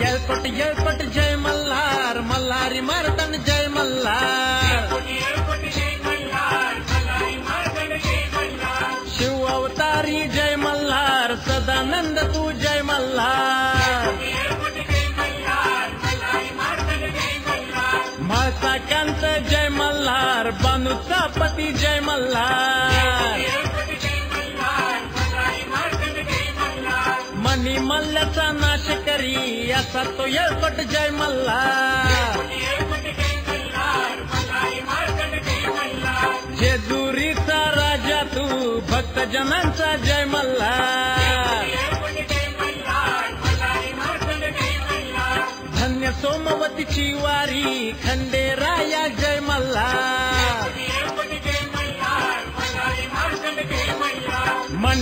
येळपट जय मल्हार मल्हारी मारतन जय मल्हार. शिव अवतारी जय मल्हार सदानंद तू जय मल्हार. म्हाळसा कांत जय मल्हार बानूचा पती जय मल्हार. मनी मल्ल्याचा नाश करी असा तो येळपट जय मल्ला जेजुरीचा राजा तू भक्त जनांचा जय मल्ला धन्य सोमवतीची वारी खंडेरा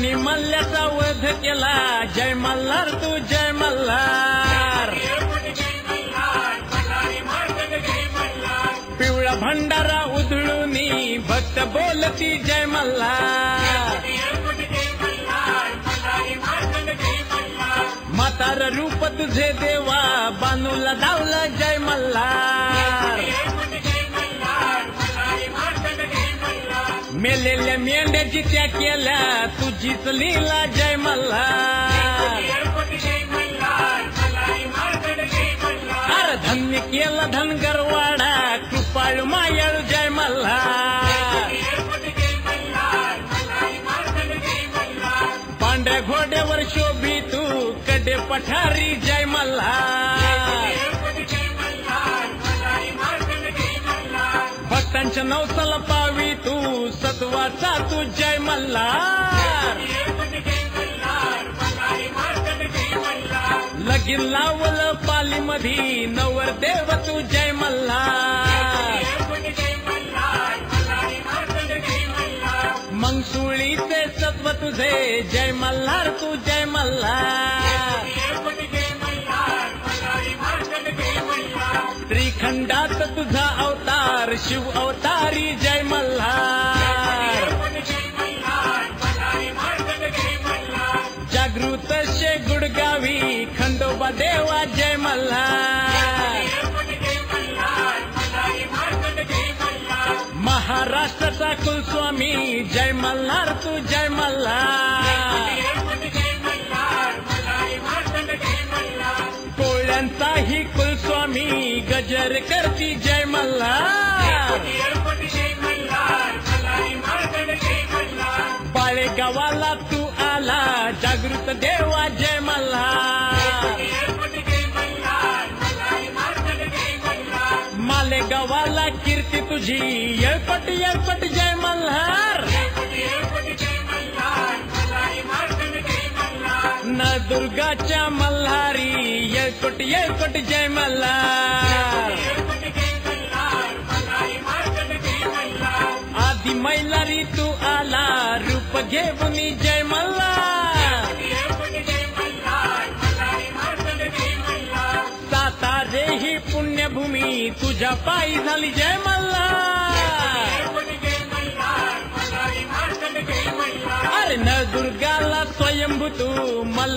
त्यांनी मल्ल्याचा वध केला. जय मल्हार तू जय मल्हार. पिवळा भंडारा उधळूनी भक्त बोलती जय मल्हार. म्हातार रूप तुझे देवा बानूला धावलं जय मल्हार. मेलेल्या मेंढ्याची त्या केल्या तुझीच लीला जय मल्हार। धन्य केलं धनगरवाडा कृपाळू मायाळू जय मल्हार। पांढऱ्या घोड्यावर शोभी तू, कडे पठारी जय मल्हार। भक्तांच्या नवसाला पावी तू सत्वाचा तू जय मल्हार. लगीन पाली मधी नवर देव तू जय मल्हार. मंगसुळीचे सत्व तुझे जय मल्हार तू जय मल्हार. तुझा अवतार शिव अवतारी जय मल्हार. जागृत शे गुडगावी खंडोबा देवा जय मल्हार. महाराष्ट्राचा कुलस्वामी जय मल्हार तू जय मल्हार. कोळ्यांचाही कुलस्वामी गजर करती जय मल्हार। बाळेगावाला तू आला जागृत देवा जय मल्हार। मालेगावाला कीर्ती तुझी येळपट येळपट जय मल्हार। दुर्गाच्या मल्हारी येळकोट येळकोट जय मल्हार. आधी मैलारी तू आला रूप घेऊन जय मल्हार. सातारे ही पुण्यभूमी तुझ्या पायी झाली जय मल्हार. अरे न दुर्गाला स्वयंभू तू मला